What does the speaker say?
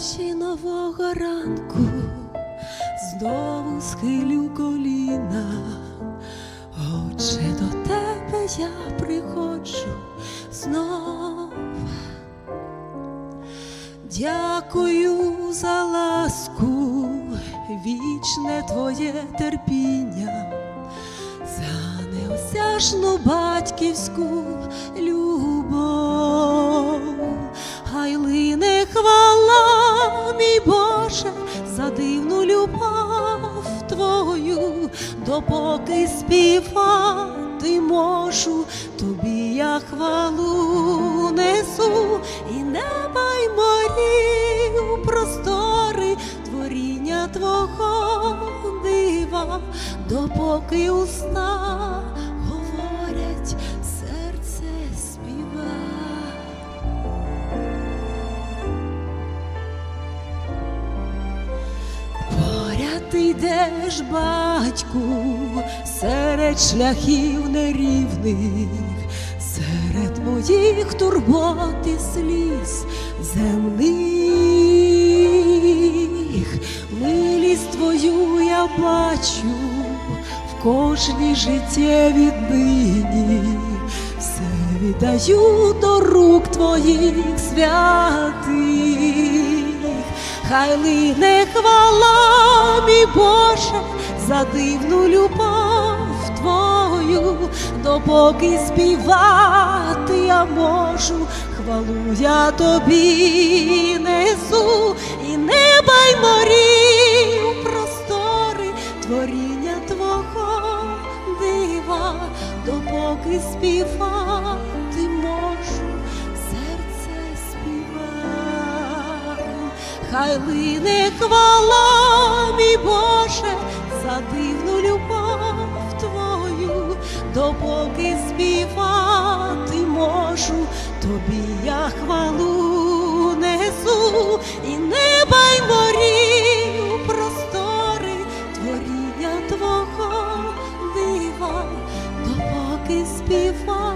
В нового ранку знову схилю коліна, Отче, до тебе я приходжу знов. Дякую за ласку, вічне твоє терпіння, за неосяжну батьківську любов. Любов твою, допоки співати можу, тобі я хвалу несу. І неба й морів простори творіння Твого дива, допоки уста ти йдеш, батьку, серед шляхів нерівних, серед моїх турбот і сліз земних, милість твою я бачу в кожній життєвій днині, все віддаю до рук твоїх святих. Хай лине хвала, мій Боже, за дивну любов твою, допоки співати я можу, хвалу я тобі несу, і неба й морів простори, творіння твого дива, допоки співати Хай лине хвала, мій Боже, за дивну любов твою, допоки співати можу, тобі я хвалу несу і неба й морію простори творіння твого дива, допоки співати.